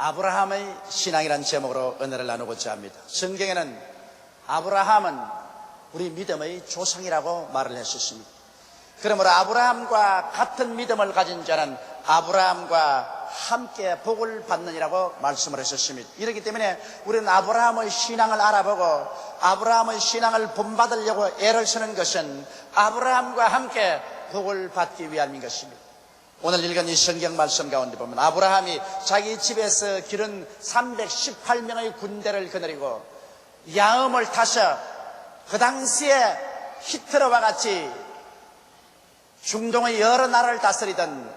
아브라함의 신앙이라는 제목으로 은혜를 나누고자 합니다. 성경에는 아브라함은 우리 믿음의 조상이라고 말을 했었습니다. 그러므로 아브라함과 같은 믿음을 가진 자는 아브라함과 함께 복을 받느니라고 말씀을 했었습니다. 이렇기 때문에 우리는 아브라함의 신앙을 알아보고 아브라함의 신앙을 본받으려고 애를 쓰는 것은 아브라함과 함께 복을 받기 위함인 것입니다. 오늘 읽은 이 성경 말씀 가운데 보면 아브라함이 자기 집에서 기른 318명의 군대를 거느리고 야음을 타서 그 당시에 히트러와 같이 중동의 여러 나라를 다스리던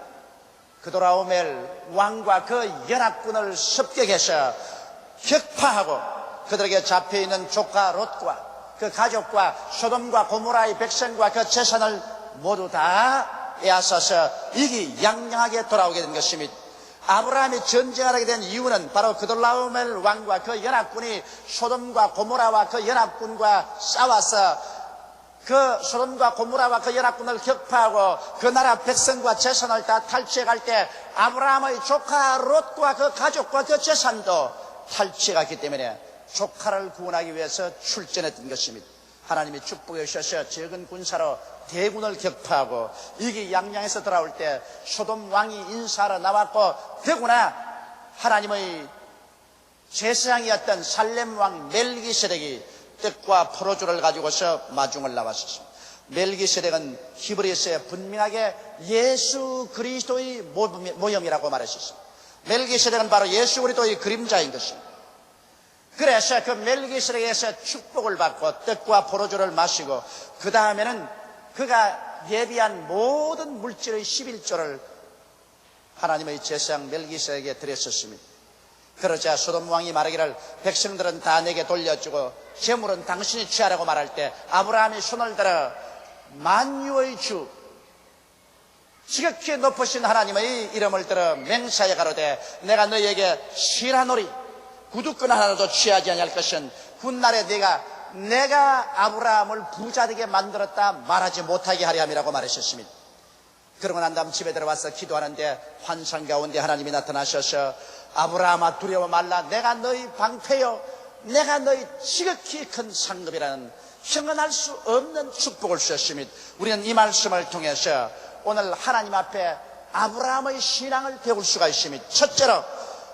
그도라오멜 왕과 그 연합군을 습격해서 격파하고 그들에게 잡혀있는 조카 롯과 그 가족과 소돔과 고모라의 백성과 그 재산을 모두 다 빼앗아서 이기 양양하게 돌아오게 된 것입니다. 아브라함이 전쟁하게 된 이유는 바로 그돌라오멜 왕과 그 연합군이 소돔과 고모라와 그 연합군과 싸워서 그 소돔과 고모라와 그 연합군을 격파하고 그 나라 백성과 재산을 다 탈취해갈 때 아브라함의 조카 롯과 그 가족과 그 재산도 탈취해갔기 때문에 조카를 구원하기 위해서 출전했던 것입니다. 하나님이 축복해 주셔서 적은 군사로 대군을 격파하고 이게 양양에서 돌아올 때 소돔 왕이 인사하러 나왔고 더구나 하나님의 제사장이었던 살렘 왕 멜기세덱이 뜻과 포로주를 가지고서 마중을 나왔습니다. 멜기세덱은 히브리서에 분명하게 예수 그리스도의 모형이라고 말했습니다. 멜기세덱은 바로 예수 그리스도의 그림자인 것입니다. 그래서 그 멜기세덱에서 축복을 받고 뜻과 포로주를 마시고 그 다음에는 그가 예비한 모든 물질의 11조를 하나님의 제사장 멜기세덱에게 드렸었습니다. 그러자 소돔 왕이 말하기를 백성들은 다 내게 돌려주고 재물은 당신이 취하라고 말할 때 아브라함이 손을 들어 만유의 주 지극히 높으신 하나님의 이름을 들어 맹사에 가로되 내가 너희에게 실하노리 구두끈 하나도 취하지 아니할 것은 훗날에 내가 내가 아브라함을 부자되게 만들었다 말하지 못하게 하려 함이라고 말하셨습니다. 그러고 난 다음 집에 들어와서 기도하는데 환상 가운데 하나님이 나타나셔서 아브라함아 두려워 말라 내가 너희 방패요 내가 너희 지극히 큰 상급이라는 형언할 수 없는 축복을 주셨습니다. 우리는 이 말씀을 통해서 오늘 하나님 앞에 아브라함의 신앙을 배울 수가 있습니다. 첫째로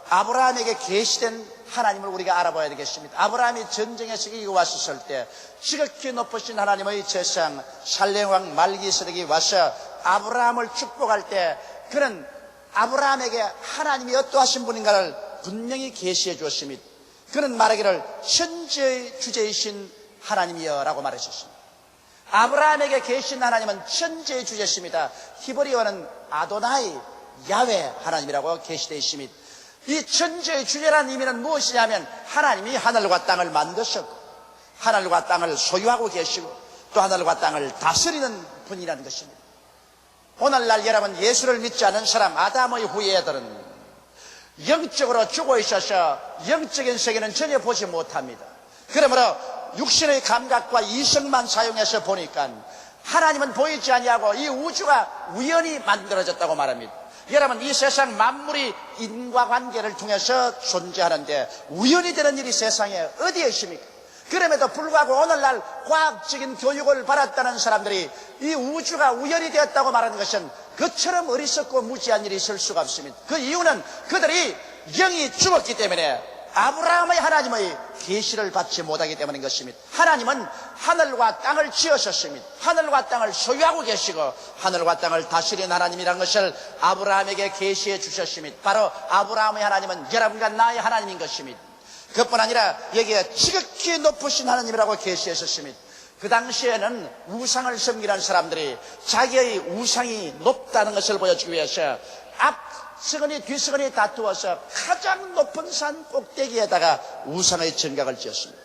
아브라함에게 계시된 하나님을 우리가 알아봐야 되겠습니다. 아브라함이 전쟁에서 이기고 왔었을 때 지극히 높으신 하나님의 제상 살레왕 말기스덱이 와서 아브라함을 축복할 때 그는 아브라함에게 하나님이 어떠하신 분인가를 분명히 계시해 주었습니다. 그는 말하기를 천지의 주제이신 하나님이여라고 말하셨습니다. 아브라함에게 계신 하나님은 천지의 주제십니다. 히브리어는 아도나이 야외 하나님이라고 계시되어 있습니다. 이 천지의 주제라는 의미는 무엇이냐면 하나님이 하늘과 땅을 만드셨고 하늘과 땅을 소유하고 계시고 또 하늘과 땅을 다스리는 분이라는 것입니다. 오늘날 여러분 예수를 믿지 않은 사람 아담의 후예들은 영적으로 죽어 있어서 영적인 세계는 전혀 보지 못합니다. 그러므로 육신의 감각과 이성만 사용해서 보니까 하나님은 보이지 아니하고 이 우주가 우연히 만들어졌다고 말합니다. 여러분 이 세상 만물이 인과관계를 통해서 존재하는데 우연히 되는 일이 세상에 어디에 있습니까? 그럼에도 불구하고 오늘날 과학적인 교육을 받았다는 사람들이 이 우주가 우연이 되었다고 말하는 것은 그처럼 어리석고 무지한 일이 있을 수가 없습니다. 그 이유는 그들이 영이 죽었기 때문에 아브라함의 하나님의 계시를 받지 못하기 때문인 것입니다. 하나님은 하늘과 땅을 지으셨습니다. 하늘과 땅을 소유하고 계시고 하늘과 땅을 다스리는 하나님이라는 것을 아브라함에게 계시해 주셨습니다. 바로 아브라함의 하나님은 여러분과 나의 하나님인 것입니다. 그뿐 아니라 여기에 지극히 높으신 하나님이라고 계시하셨습니다. 그 당시에는 우상을 섬기는 사람들이 자기의 우상이 높다는 것을 보여주기 위해서 앞 서거니 뒤서거니 다투어서 가장 높은 산 꼭대기에다가 우상의 정각을 지었습니다.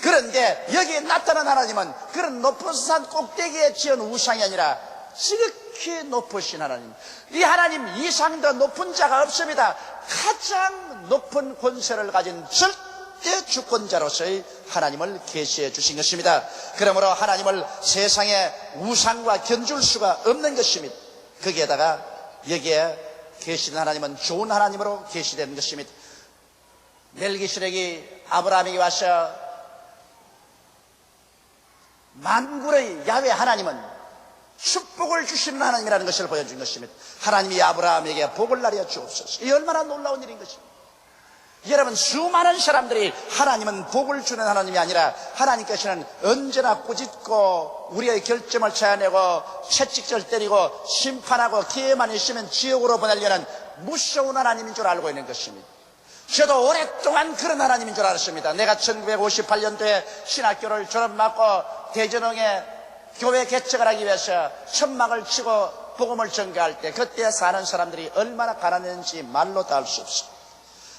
그런데 여기에 나타난 하나님은 그런 높은 산 꼭대기에 지은 우상이 아니라 지극히 높으신 하나님. 이 하나님 이상 더 높은 자가 없습니다. 가장 높은 권세를 가진 절대 주권자로서의 하나님을 계시해 주신 것입니다. 그러므로 하나님을 세상에 우상과 견줄 수가 없는 것입니다. 거기에다가 여기에 계시된 하나님은 좋은 하나님으로 계시된 것입니다. 멜기시렉이 아브라함에게 와서 만군의 야외 하나님은 축복을 주시는 하나님이라는 것을 보여준 것입니다. 하나님이 아브라함에게 복을 나려 주옵소서. 이 얼마나 놀라운 일인 것입니다. 여러분 수많은 사람들이 하나님은 복을 주는 하나님이 아니라 하나님께서는 언제나 꾸짖고 우리의 결점을 찾아내고 채찍질 때리고 심판하고 기회만 있으면 지옥으로 보내려는 무서운 하나님인 줄 알고 있는 것입니다. 저도 오랫동안 그런 하나님인 줄 알았습니다. 내가 1958년도에 신학교를 졸업하고 대전흥에 교회 개척을 하기 위해서 천막을 치고 복음을 전가할 때 그때 사는 사람들이 얼마나 가난했는지 말로 다할수 없어요.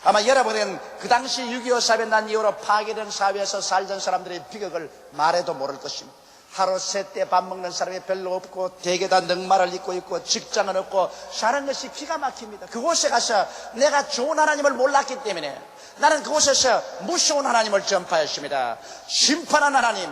아마 여러분은 그 당시 6.25 사변 난 이후로 파괴된 사회에서 살던 사람들의 비극을 말해도 모를 것입니다. 하루 세 때 밥 먹는 사람이 별로 없고 대개 다 넉마를 입고 있고 직장은 없고 사는 것이 기가 막힙니다. 그곳에 가서 내가 좋은 하나님을 몰랐기 때문에 나는 그곳에서 무서운 하나님을 전파했습니다. 심판한 하나님,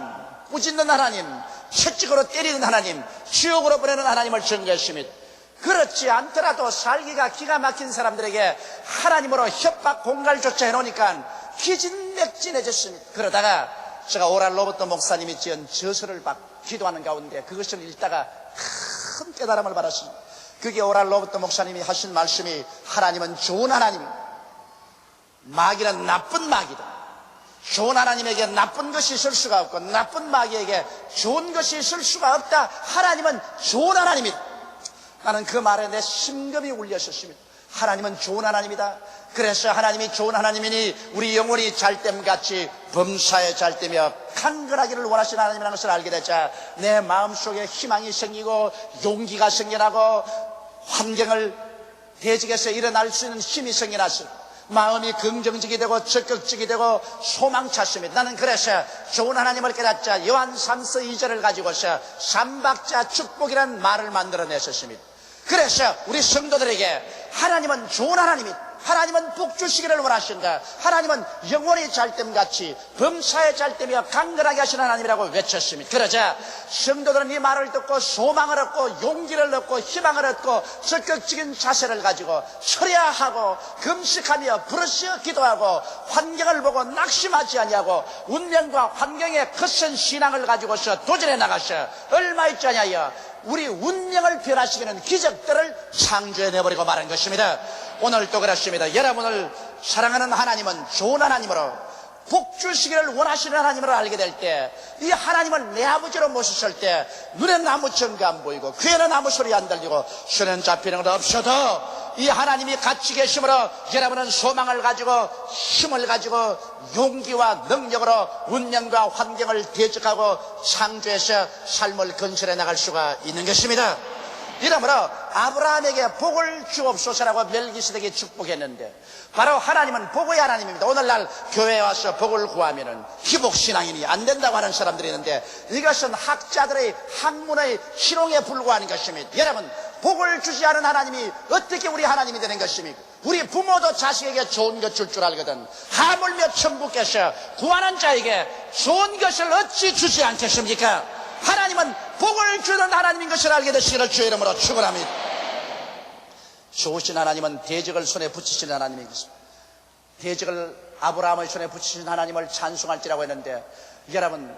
꾸짖는 하나님, 채찍으로 때리는 하나님, 지옥으로 보내는 하나님을 전개했습니다. 그렇지 않더라도 살기가 기가 막힌 사람들에게 하나님으로 협박 공갈조차 해놓으니까 기진맥진해졌습니다. 그러다가 제가 오랄 로버트 목사님이 지은 저서를 막 기도하는 가운데 그것을 읽다가 큰 깨달음을 받았습니다. 그게 오랄 로버트 목사님이 하신 말씀이 하나님은 좋은 하나님입니다. 마귀는 나쁜 마귀다. 좋은 하나님에게 나쁜 것이 있을 수가 없고 나쁜 마귀에게 좋은 것이 있을 수가 없다. 하나님은 좋은 하나님이다. 나는 그 말에 내 심금이 울렸었습니다. 하나님은 좋은 하나님이다. 그래서 하나님이 좋은 하나님이니 우리 영혼이 잘됨같이 범사에 잘되며 강건하기를 원하시는 하나님이라는 것을 알게 되자 내 마음속에 희망이 생기고 용기가 생겨나고 환경을 대직에서 일어날 수 있는 힘이 생겨나서 마음이 긍정적이 되고 적극적이 되고 소망찼습니다. 나는 그래서 좋은 하나님을 깨닫자 요한 3서 2절을 가지고서 삼박자 축복이라는 말을 만들어냈었습니다. 그래서 우리 성도들에게 하나님은 좋은 하나님이다. 하나님은 복 주시기를 원하신다. 하나님은 영원히 잘됨같이 범사에 잘되며 강건하게 하시는 하나님이라고 외쳤습니다. 그러자 성도들은 이 말을 듣고 소망을 얻고 용기를 얻고 희망을 얻고 적극적인 자세를 가지고 철야하고 금식하며 부르짖어 기도하고 환경을 보고 낙심하지 아니하고 운명과 환경에 거센 신앙을 가지고서 도전해 나가서 얼마 있지 아니하여 우리 운명을 변화시키는 기적들을 창조해 내버리고 말한 것입니다. 오늘도 그렇습니다. 여러분을 사랑하는 하나님은 좋은 하나님으로 복 주시기를 원하시는 하나님을 알게 될 때, 이 하나님을 내 아버지로 모셨을 때, 눈에는 아무 증거 안 보이고, 귀에는 아무 소리 안 들리고, 손은 잡히는 것 없어도, 이 하나님이 같이 계심으로 여러분은 소망을 가지고, 힘을 가지고, 용기와 능력으로 운명과 환경을 대적하고, 창조해서 삶을 건설해 나갈 수가 있는 것입니다. 이러므로 아브라함에게 복을 주옵소서라고 멜기스덱이 축복했는데 바로 하나님은 복의 하나님입니다. 오늘날 교회에 와서 복을 구하면은 희복신앙이니 안 된다고 하는 사람들이 있는데 이것은 학자들의 학문의 희롱에 불과한 것입니다. 여러분 복을 주지 않은 하나님이 어떻게 우리 하나님이 되는 것입니까? 우리 부모도 자식에게 좋은 것 줄줄 알거든. 하물며 천국께서 구하는 자에게 좋은 것을 어찌 주지 않겠습니까? 하나님은 복을 주는 하나님인 것을 알게 되시기를 주의 이름으로 축원합니다. 좋으신 하나님은 대적을 손에 붙이시는 하나님인 것입니다. 대적을 아브라함의 손에 붙이신 하나님을 찬송할지라고 했는데 여러분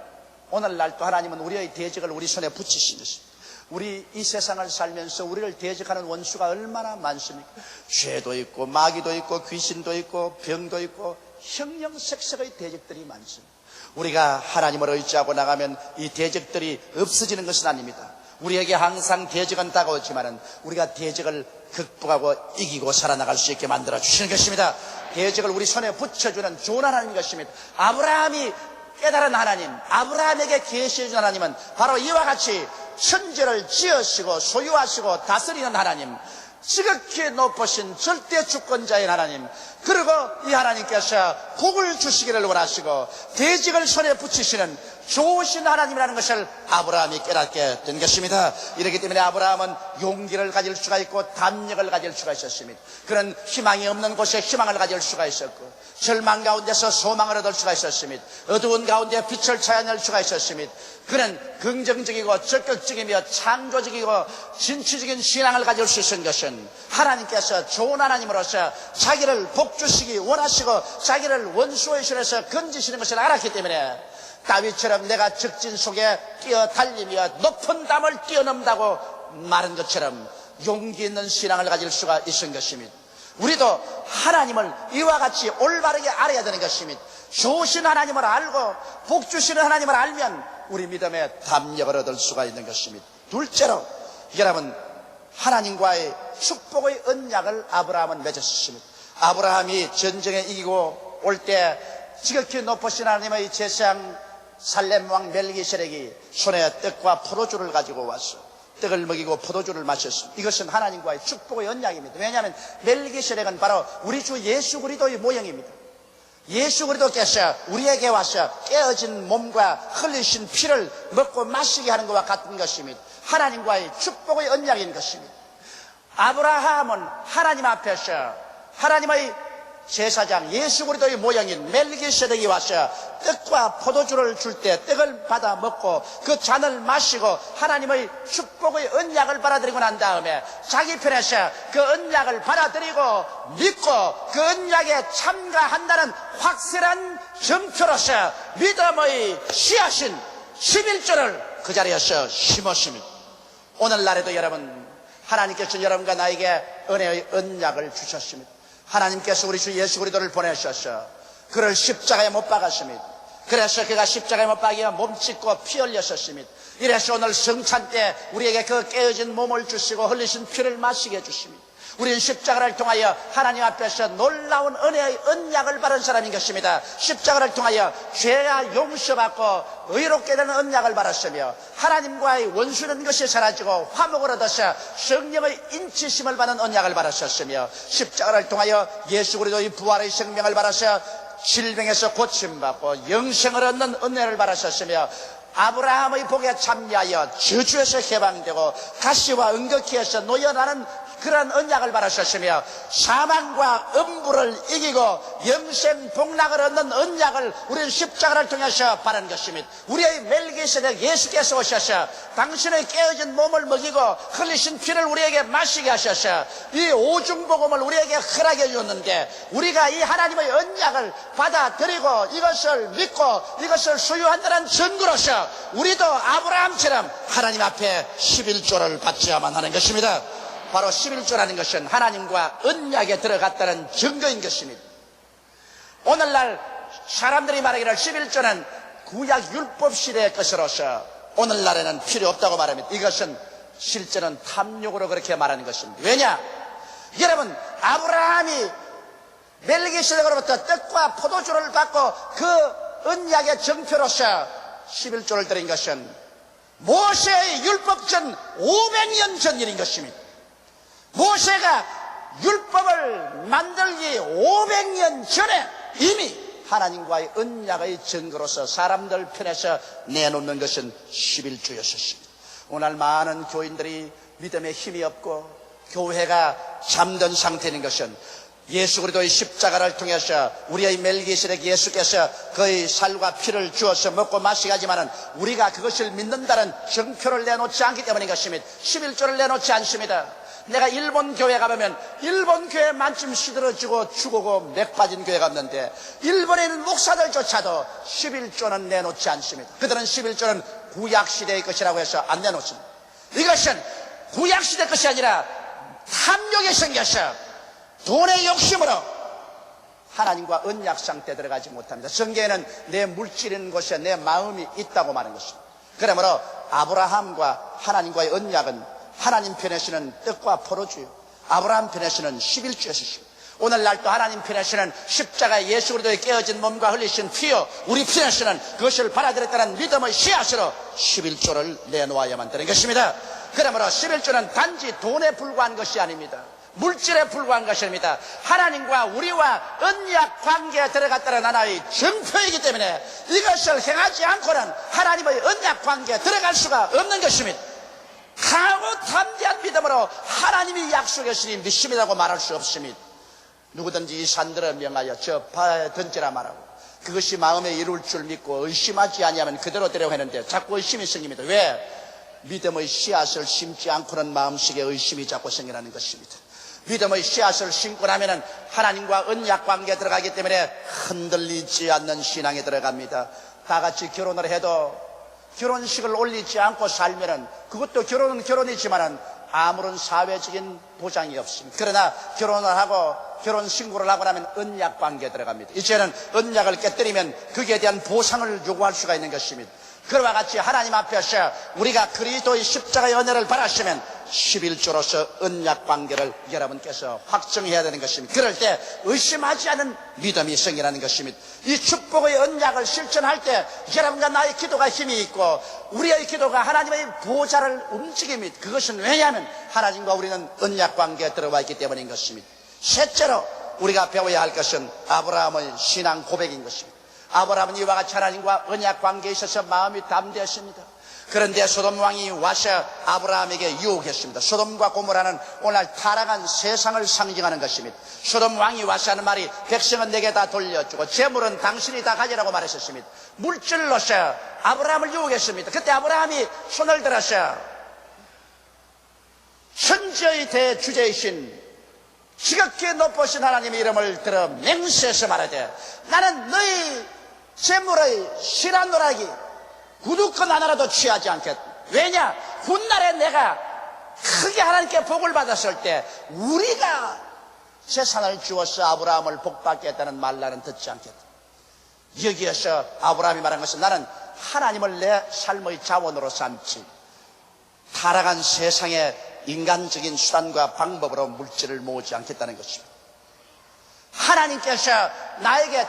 오늘날 또 하나님은 우리의 대적을 우리 손에 붙이신 것입니다. 우리 이 세상을 살면서 우리를 대적하는 원수가 얼마나 많습니까? 죄도 있고 마귀도 있고 귀신도 있고 병도 있고 형형색색의 대적들이 많습니다. 우리가 하나님을 의지하고 나가면 이 대적들이 없어지는 것은 아닙니다. 우리에게 항상 대적은 다가오지만은 우리가 대적을 극복하고 이기고 살아나갈 수 있게 만들어 주시는 것입니다. 대적을 우리 손에 붙여주는 좋은 하나님인 것입니다. 아브라함이 깨달은 하나님, 아브라함에게 계시해준 하나님은 바로 이와 같이 천지를 지으시고 소유하시고 다스리는 하나님, 지극히 높으신 절대 주권자인 하나님, 그리고 이 하나님께서 복을 주시기를 원하시고 대직을 손에 붙이시는 좋으신 하나님이라는 것을 아브라함이 깨닫게 된 것입니다. 이렇기 때문에 아브라함은 용기를 가질 수가 있고 담력을 가질 수가 있었습니다. 그런 희망이 없는 곳에 희망을 가질 수가 있었고 절망 가운데서 소망을 얻을 수가 있었습니다. 어두운 가운데 빛을 찾아낼 수가 있었습니다. 그는 긍정적이고 적극적이며 창조적이고 진취적인 신앙을 가질 수 있는 것은 하나님께서 좋은 하나님으로서 자기를 복주시기 원하시고 자기를 원수의 신에서 건지시는 것을 알았기 때문에 다윗처럼 내가 적진 속에 뛰어 달리며 높은 담을 뛰어넘다고 말한 것처럼 용기 있는 신앙을 가질 수가 있는 것입니다. 우리도 하나님을 이와 같이 올바르게 알아야 되는 것입니다. 좋으신 하나님을 알고 복 주시는 하나님을 알면 우리 믿음에 담력을 얻을 수가 있는 것입니다. 둘째로 여러분 하나님과의 축복의 언약을 아브라함은 맺었습니다. 아브라함이 전쟁에 이기고 올 때 지극히 높으신 하나님의 제사장 살렘 왕 멜기세렉이 손에 떡과 포도주를 가지고 왔어. 떡을 먹이고 포도주를 마셨습니다. 이것은 하나님과의 축복의 언약입니다. 왜냐하면 멜기세렉은 바로 우리 주 예수 그리스도의 모형입니다. 예수 그리스도께서 우리에게 와서 깨어진 몸과 흘리신 피를 먹고 마시게 하는 것과 같은 것입니다. 하나님과의 축복의 언약인 것입니다. 아브라함은 하나님 앞에서 하나님의 제사장 예수 그리스도의 모양인 멜기세덱이 와서 떡과 포도주를 줄 때 떡을 받아 먹고 그 잔을 마시고 하나님의 축복의 언약을 받아들이고 난 다음에 자기 편에서 그 언약을 받아들이고 믿고 그 언약에 참가한다는 확실한 점표로서 믿음의 씨앗인 11조를 그 자리에서 심었습니다. 오늘날에도 여러분 하나님께서 여러분과 나에게 은혜의 언약을 주셨습니다. 하나님께서 우리 주 예수 그리스도를 보내셔서 그를 십자가에 못 박았습니다. 그래서 그가 십자가에 못 박여 몸짓고 피 흘렸었습니다. 이래서 오늘 성찬 때 우리에게 그 깨어진 몸을 주시고 흘리신 피를 마시게 해주십니다. 우리는 십자가를 통하여 하나님 앞에서 놀라운 은혜의 언약을 받은 사람인 것입니다. 십자가를 통하여 죄가 용서받고 의롭게 되는 언약을 받았으며 하나님과의 원수는 것이 사라지고 화목을 얻어서 성령의 인치심을 받는 언약을 받았었으며 십자가를 통하여 예수 그리스도의 부활의 생명을 받아서 질병에서 고침받고 영생을 얻는 은혜를 받았었으며 아브라함의 복에 참여하여 저주에서 해방되고 가시와 은극기에서 노연하는 그런 언약을 받으셨으며 사망과 음부를 이기고 영생 복락을 얻는 언약을 우리는 십자가를 통해서 받은 것입니다. 우리의 멜기세덱 예수께서 오셔서 당신의 깨어진 몸을 먹이고 흘리신 피를 우리에게 마시게 하셔서 이 오중복음을 우리에게 허락해 주었는데 우리가 이 하나님의 언약을 받아들이고 이것을 믿고 이것을 수유한다는 증거로서 우리도 아브라함처럼 하나님 앞에 11조를 받지야만 하는 것입니다. 바로 11조라는 것은 하나님과 언약에 들어갔다는 증거인 것입니다. 오늘날 사람들이 말하기를 11조는 구약 율법 시대의 것으로서 오늘날에는 필요 없다고 말합니다. 이것은 실제는 탐욕으로 그렇게 말하는 것입니다. 왜냐? 여러분, 아브라함이 멜기세덱으로부터 떡과 포도주를 받고 그 언약의 정표로서 11조를 드린 것은 모세의 율법 전 500년 전 일인 것입니다. 모세가 율법을 만들기 500년 전에 이미 하나님과의 언약의 증거로서 사람들 편에서 내놓는 것은 11조였었습니다. 오늘 많은 교인들이 믿음에 힘이 없고 교회가 잠든 상태인 것은 예수 그리스도의 십자가를 통해서 우리의 멜기세덱 예수께서 그의 살과 피를 주어서 먹고 마시게 하지만은 우리가 그것을 믿는다는 정표를 내놓지 않기 때문인 것입니다. 11조를 내놓지 않습니다. 내가 일본 교회 가보면 일본 교회 만쯤 시들어지고 죽고 맥 빠진 교회 갔는데 일본에 있는 목사들조차도 11조는 내놓지 않습니다. 그들은 11조는 구약시대의 것이라고 해서 안 내놓습니다. 이것은 구약시대 것이 아니라 탐욕에 생겨서 돈의 욕심으로 하나님과 언약 상태 들어가지 못합니다. 성경에는 내 물질인 곳에 내 마음이 있다고 말하는 것입니다. 그러므로 아브라함과 하나님과의 언약은 하나님 편에서는 떡과 포도주요. 아브라함 편에서는 11주였습니다. 오늘날 또 하나님 편에서는 십자가 예수 그리스도의 깨어진 몸과 흘리신 피요. 우리 편에서는 그것을 받아들였다는 믿음의 씨앗으로 11조를 내놓아야만 되는 것입니다. 그러므로 11조는 단지 돈에 불과한 것이 아닙니다. 물질에 불과한 것입니다. 하나님과 우리와 언약 관계에 들어갔다는 하나의 증표이기 때문에 이것을 행하지 않고는 하나님의 언약 관계에 들어갈 수가 없는 것입니다. 강하고 담대한 믿음으로 하나님이 약속하시니 믿습니다고 말할 수 없습니다. 누구든지 이 산들을 명하여 저 바다에 던지라 말하고 그것이 마음에 이룰 줄 믿고 의심하지 아니하면 그대로 되려고 했는데 자꾸 의심이 생깁니다. 왜? 믿음의 씨앗을 심지 않고는 마음속에 의심이 자꾸 생겨나는 것입니다. 믿음의 씨앗을 심고 나면은 하나님과 언약 관계에 들어가기 때문에 흔들리지 않는 신앙에 들어갑니다. 다 같이 결혼을 해도 결혼식을 올리지 않고 살면은 그것도 결혼은 결혼이지만은 아무런 사회적인 보장이 없습니다. 그러나 결혼을 하고 결혼 신고를 하고 나면 언약 관계에 들어갑니다. 이제는 언약을 깨뜨리면 거기에 대한 보상을 요구할 수가 있는 것입니다. 그와 같이 하나님 앞에서 우리가 그리스도의 십자가의 은혜를 바라시면 11조로서 언약 관계를 여러분께서 확정해야 되는 것입니다. 그럴 때 의심하지 않은 믿음이 생기라는 것입니다. 이 축복의 언약을 실천할 때 여러분과 나의 기도가 힘이 있고 우리의 기도가 하나님의 보좌를 움직입니다. 그것은 왜냐하면 하나님과 우리는 언약 관계에 들어와 있기 때문인 것입니다. 셋째로 우리가 배워야 할 것은 아브라함의 신앙 고백인 것입니다. 아브라함은 이와 같이 하나님과 언약 관계에 있어서 마음이 담대했습니다. 그런데 소돔 왕이 와서 아브라함에게 유혹했습니다. 소돔과 고모라는 오늘 타락한 세상을 상징하는 것입니다. 소돔 왕이 와서 하는 말이 백성은 내게 다 돌려주고 재물은 당신이 다 가지라고 말했었습니다. 물질로서 아브라함을 유혹했습니다. 그때 아브라함이 손을 들어서 천지의 대주제이신 지극히 높으신 하나님의 이름을 들어 맹세해서 말하되 나는 너희 재물의 실한노라기 구두권 하나라도 취하지 않겠다. 왜냐? 훗날에 내가 크게 하나님께 복을 받았을 때 우리가 재산을 주어서 아브라함을 복받게 했다는 말 나는 듣지 않겠다. 여기에서 아브라함이 말한 것은 나는 하나님을 내 삶의 자원으로 삼지 타락한 세상의 인간적인 수단과 방법으로 물질을 모으지 않겠다는 것입니다. 하나님께서 나에게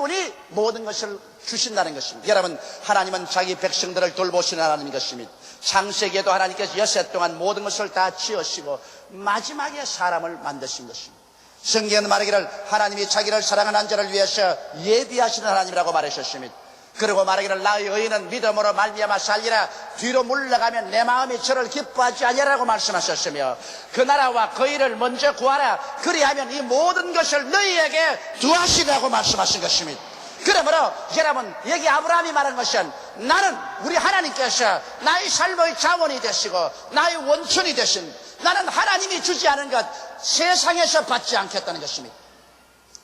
충분히 모든 것을 주신다는 것입니다. 여러분, 하나님은 자기 백성들을 돌보시는 하나님인 것입니다. 창세기에도 하나님께서 여섯 동안 모든 것을 다 지으시고 마지막에 사람을 만드신 것입니다. 성경은 말하기를 하나님이 자기를 사랑하는 자를 위해서 예비하시는 하나님이라고 말하셨습니다. 그리고 말하기를 나의 의인은 믿음으로 말미암아 살리라. 뒤로 물러가면 내 마음이 저를 기뻐하지 아니라고 말씀하셨으며 그 나라와 그 일을 먼저 구하라. 그리하면 이 모든 것을 너희에게 두하시라고 말씀하신 것입니다. 그러므로 여러분 여기 아브라함이 말한 것은 나는 우리 하나님께서 나의 삶의 자원이 되시고 나의 원천이 되신 나는 하나님이 주지 않은 것 세상에서 받지 않겠다는 것입니다.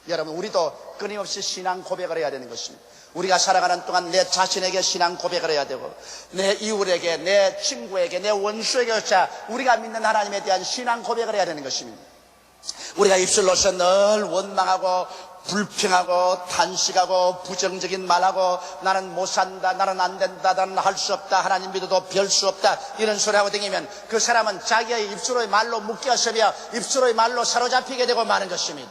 여러분 우리도 끊임없이 신앙 고백을 해야 되는 것입니다 우리가 살아가는 동안 내 자신에게 신앙 고백을 해야 되고 내 이웃에게 내 친구에게 내 원수에게조차 우리가 믿는 하나님에 대한 신앙 고백을 해야 되는 것입니다. 우리가 입술로서 늘 원망하고 불평하고 탄식하고 부정적인 말하고 나는 못 산다 나는 안 된다 나는 할 수 없다 하나님 믿어도 별 수 없다 이런 소리 하고 다니면 그 사람은 자기의 입술의 말로 묶여서며 입술의 말로 사로잡히게 되고 마는 것입니다.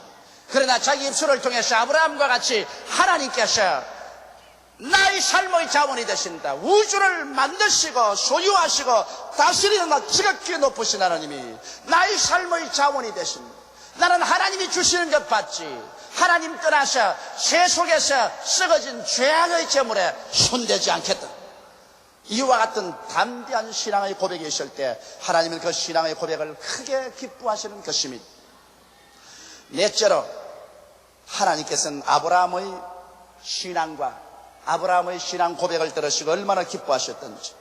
그러나 자기 입술을 통해서 아브라함과 같이 하나님께서 나의 삶의 자원이 되신다. 우주를 만드시고 소유하시고 다스리는 나 지극히 높으신 하나님이 나의 삶의 자원이 되신다. 나는 하나님이 주시는 것 받지. 하나님 떠나서 새 속에서 썩어진 죄악의 재물에 손대지 않겠다. 이와 같은 담대한 신앙의 고백이 있을 때 하나님은 그 신앙의 고백을 크게 기뻐하시는 것입니다. 넷째로 하나님께서는 아브라함의 신앙과 아브라함의 신앙 고백을 들으시고 얼마나 기뻐하셨던지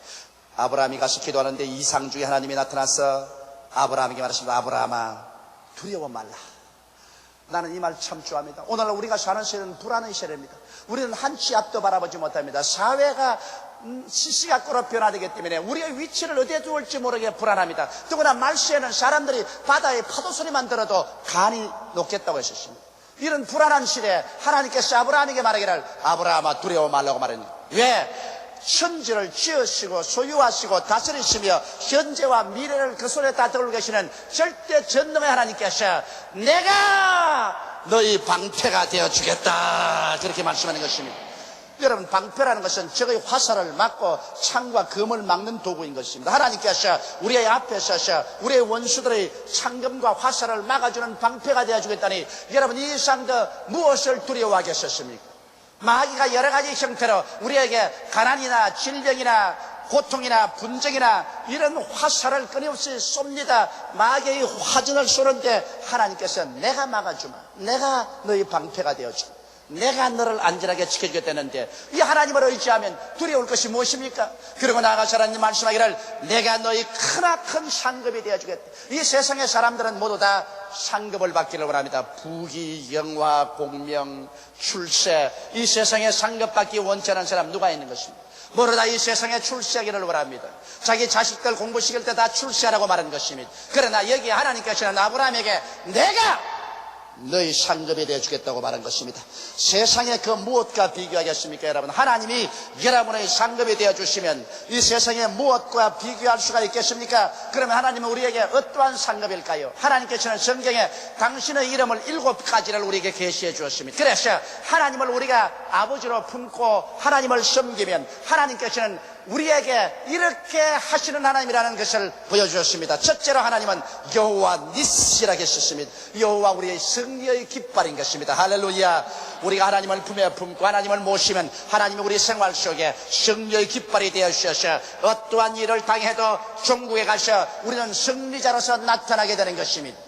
아브라함이 가서 기도하는데 이상 중에 하나님이 나타나서 아브라함에게 말하십니다. 아브라함아 두려워 말라. 나는 이 말 참 좋아합니다. 오늘 우리가 사는 시대는 불안의 시대입니다. 우리는 한 치 앞도 바라보지 못합니다. 사회가 음, 시시각거로 변화되기 때문에 우리의 위치를 어디에 두을지 모르게 불안합니다. 더구나 말시에는 사람들이 바다의 파도 소리만 들어도 간이 녹겠다고 했었습니다. 이런 불안한 시대에 하나님께서 아브라함에게 말하기를 아브라함아 두려워 말라고 말했니? 왜? 천지를 지으시고 소유하시고 다스리시며 현재와 미래를 그 손에 다 들고 계시는 절대 전능의 하나님께서 내가 너희 방패가 되어 주겠다. 그렇게 말씀하는 것입니다 여러분 방패라는 것은 적의 화살을 막고 창과 검을 막는 도구인 것입니다. 하나님께서 우리의 앞에 서서 우리의 원수들의 창검과 화살을 막아주는 방패가 되어주겠다니 여러분 이더 무엇을 두려워하겠었습니까? 마귀가 여러 가지 형태로 우리에게 가난이나 질병이나 고통이나 분쟁이나 이런 화살을 끊임없이 쏩니다. 마귀의 화전을 쏘는데 하나님께서 내가 막아주마. 내가 너희 방패가 되어주마. 내가 너를 안전하게 지켜주겠다는데 이 하나님을 의지하면 두려울 것이 무엇입니까? 그리고 나아가서 하나님 말씀하기를 내가 너희 크나큰 상급이 되어주겠다. 이 세상의 사람들은 모두 다 상급을 받기를 원합니다. 부귀, 영화, 공명, 출세 이 세상에 상급 받기 원치 않은 사람 누가 있는 것입니까? 모두 다이 세상에 출세하기를 원합니다. 자기 자식들 공부 시킬 때 다 출세하라고 말한 것입니다. 그러나 여기 하나님께서는 아브라함에게 내가 너희 상급이 되어주겠다고 말한 것입니다. 세상에 그 무엇과 비교하겠습니까, 여러분? 하나님이 여러분의 상급이 되어주시면 이 세상에 무엇과 비교할 수가 있겠습니까? 그러면 하나님은 우리에게 어떠한 상급일까요? 하나님께서는 성경에 당신의 이름을 일곱 가지를 우리에게 계시해 주었습니다. 그래서 하나님을 우리가 아버지로 품고 하나님을 섬기면 하나님께서는 우리에게 이렇게 하시는 하나님이라는 것을 보여주었습니다. 첫째로 하나님은 여호와 니시라고 했었습니다. 여호와 우리의 승리의 깃발인 것입니다. 할렐루야. 우리가 하나님을 품에 품고 하나님을 모시면 하나님이 우리 생활 속에 승리의 깃발이 되어 주셔서 어떠한 일을 당해도 종국에 가서 우리는 승리자로서 나타나게 되는 것입니다.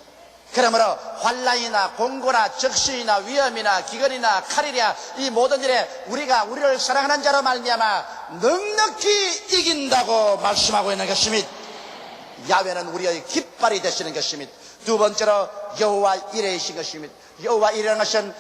그러므로 환란이나 공고나 적시나 위험이나 기근이나 칼이랴 이 모든 일에 우리가 우리를 사랑하는 자로 말미암아 넉넉히 이긴다고 말씀하고 있는 것입니다. 야외는 우리의 깃발이 되시는 것입니다. 두 번째로 여호와 이레이신 것입니다. 여호와 이레는 것은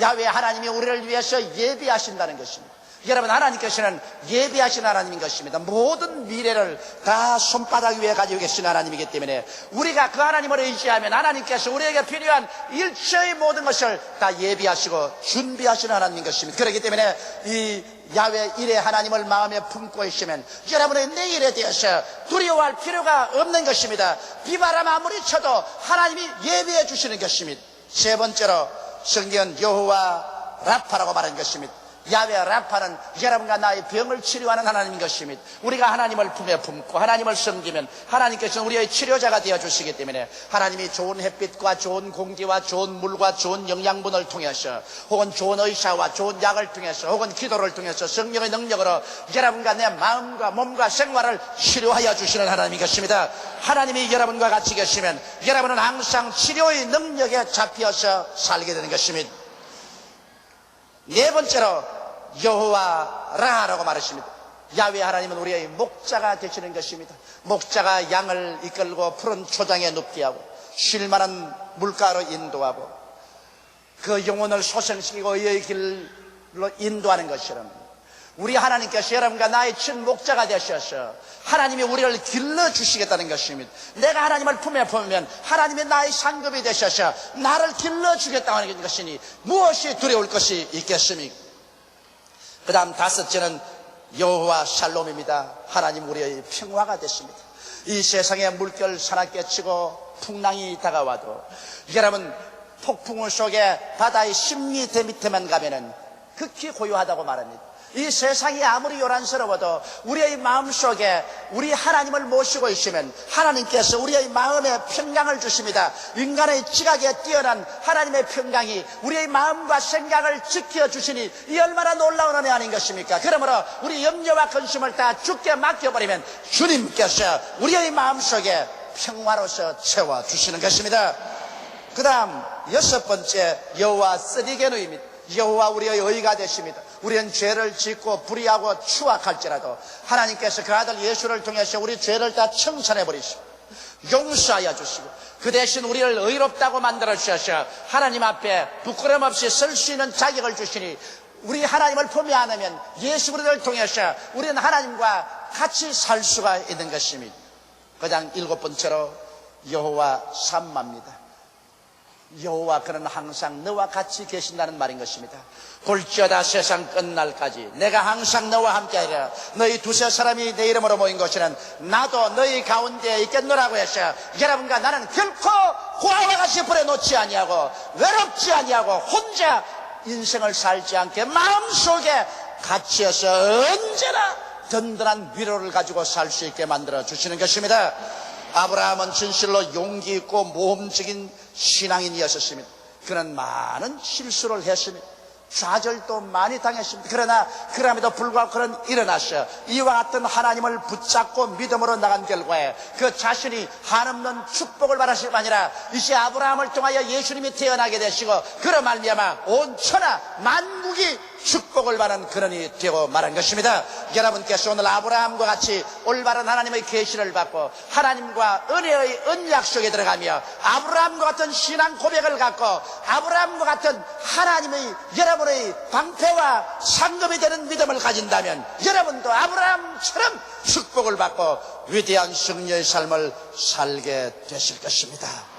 야외 하나님이 우리를 위해서 예비하신다는 것입니다. 여러분 하나님께서는 예비하신 하나님인 것입니다. 모든 미래를 다 손바닥 위에 가지고 계신 하나님이기 때문에 우리가 그 하나님을 의지하면 하나님께서 우리에게 필요한 일체의 모든 것을 다 예비하시고 준비하시는 하나님인 것입니다. 그렇기 때문에 이 야외 일에 하나님을 마음에 품고 있으면 여러분의 내일에 대해서 두려워할 필요가 없는 것입니다. 비바람 아무리 쳐도 하나님이 예비해 주시는 것입니다. 세 번째로 성경 여호와 라파라고 말한 것입니다. 야외 라파는 여러분과 나의 병을 치료하는 하나님인 것입니다. 우리가 하나님을 품에 품고 하나님을 섬기면 하나님께서는 우리의 치료자가 되어 주시기 때문에 하나님이 좋은 햇빛과 좋은 공기와 좋은 물과 좋은 영양분을 통해서 혹은 좋은 의사와 좋은 약을 통해서 혹은 기도를 통해서 성령의 능력으로 여러분과 내 마음과 몸과 생활을 치료하여 주시는 하나님인 것입니다. 하나님이 여러분과 같이 계시면 여러분은 항상 치료의 능력에 잡혀서 살게 되는 것입니다. 네 번째로 여호와 라라고 말했습니다. 야외 하나님은 우리의 목자가 되시는 것입니다. 목자가 양을 이끌고 푸른 초장에 눕게 하고 쉴만한 물가로 인도하고 그 영혼을 소생시키고 의의 길로 인도하는 것처럼 우리 하나님께서 여러분과 나의 친 목자가 되셔서 하나님이 우리를 길러 주시겠다는 것입니다. 내가 하나님을 품에 품으면 하나님이 나의 상급이 되셔서 나를 길러 주겠다는 것이니 무엇이 두려울 것이 있겠습니까? 그 다음 다섯째는 여호와 샬롬입니다. 하나님 우리의 평화가 됐습니다. 이 세상에 물결 사납게 치고 풍랑이 다가와도 여러분 폭풍우 속에 바다의 심리 대 밑에만 가면은 극히 고요하다고 말합니다. 이 세상이 아무리 요란스러워도 우리의 마음속에 우리 하나님을 모시고 있으면 하나님께서 우리의 마음에 평강을 주십니다. 인간의 지각에 뛰어난 하나님의 평강이 우리의 마음과 생각을 지켜주시니 이 얼마나 놀라운 은혜 아닌 것입니까? 그러므로 우리 염려와 근심을 다 죽게 맡겨버리면 주님께서 우리의 마음속에 평화로서 채워주시는 것입니다. 그 다음 여섯 번째 여호와 쓰리게누입니다. 여호와 우리의 의가 되십니다. 우리는 죄를 짓고 불의하고 추악할지라도 하나님께서 그 아들 예수를 통해서 우리 죄를 다 청산해 버리시고 용서하여 주시고 그 대신 우리를 의롭다고 만들어 주셔서 하나님 앞에 부끄럼 없이 설 수 있는 자격을 주시니 우리 하나님을 품에 안으면 예수 그리스도를 통해서 우리는 하나님과 같이 살 수가 있는 것입니다. 그냥 일곱 번째로 여호와 삼마입니다. 여호와 그는 항상 너와 같이 계신다는 말인 것입니다. 볼지어다 세상 끝날까지 내가 항상 너와 함께하리라. 너희 두세 사람이 내 이름으로 모인 것이는 나도 너희 가운데 있겠노라고 해서 여러분과 나는 결코 고아와 같이 버려놓지 아니하고 외롭지 아니하고 혼자 인생을 살지 않게 마음속에 같이여서 언제나 든든한 위로를 가지고 살 수 있게 만들어 주시는 것입니다. 아브라함은 진실로 용기 있고 모험적인 신앙인이었습니다. 그는 많은 실수를 했습니다. 좌절도 많이 당했습니다. 그러나 그럼에도 불구하고 그는 일어났어요. 이와 같은 하나님을 붙잡고 믿음으로 나간 결과에 그 자신이 한없는 축복을 받았을 뿐 아니라 이제 아브라함을 통하여 예수님이 태어나게 되시고 그로 말미암아 온 천하 만국이 축복을 받는 그런이 되고 말한 것입니다. 여러분께서 오늘 아브라함과 같이 올바른 하나님의 계시를 받고 하나님과 은혜의 언약 속에 들어가며 아브라함과 같은 신앙 고백을 갖고 아브라함과 같은 하나님의 여러분의 방패와 상급이 되는 믿음을 가진다면 여러분도 아브라함처럼 축복을 받고 위대한 승리의 삶을 살게 되실 것입니다.